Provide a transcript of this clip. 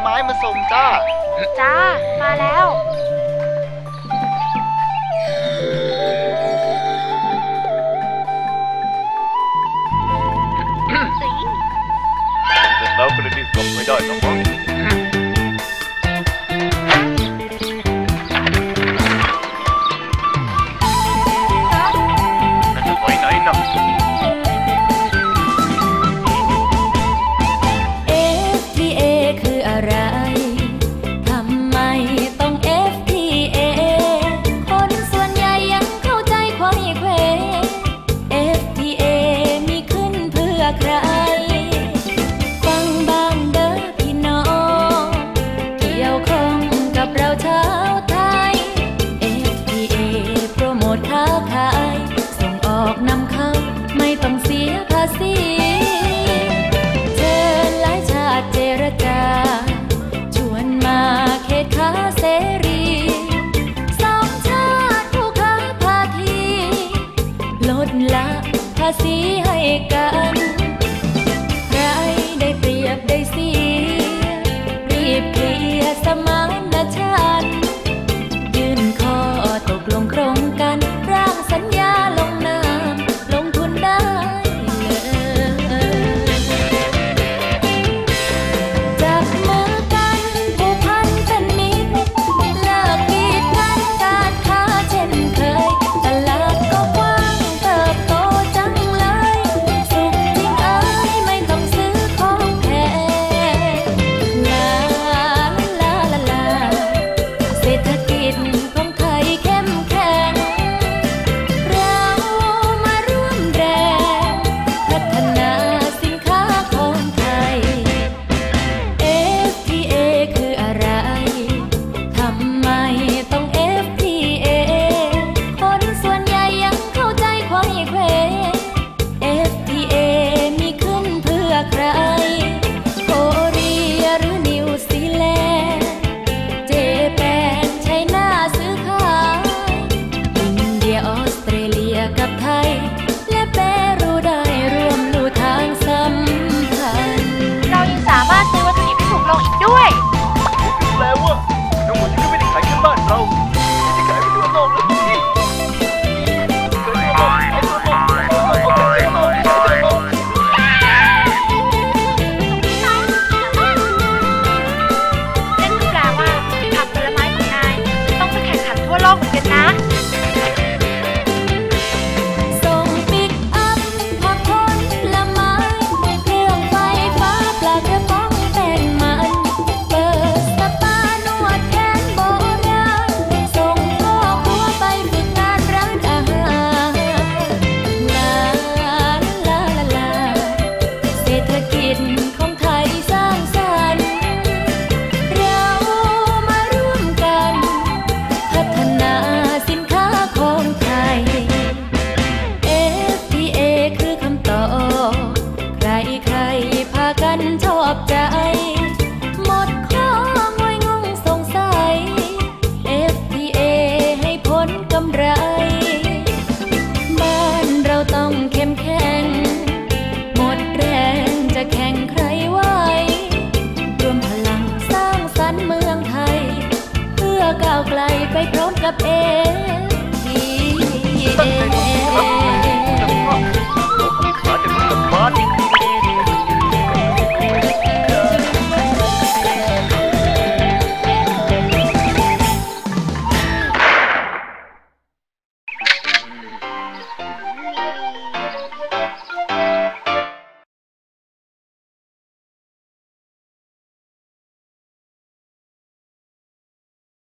ไม้มาส่งจ้า จ้า มาแล้วสิแล้วคนอื่นส่งไม่ได้หรอกมั้ง เท้าไทย FTA โปรโมทค้าขาย ส่งออกนำเข้า ไม่ต้องเสียภาษีเชิญหลายชาติเจรจา ชวนมาเขตค้าเสรีสองชาติผู้ค้าภาคีลดละภาษีให้กัน ด้วย หมดข้องวยงงสงสัย FTA ให้พ้นกำไร บ้านเราต้องเข้มแข็ง หมดแรงจะแข่งใครไวรวมพลังสร้างสรรค์เมืองไทย เพื่อก้าวไกลไปพร้อมกับเอ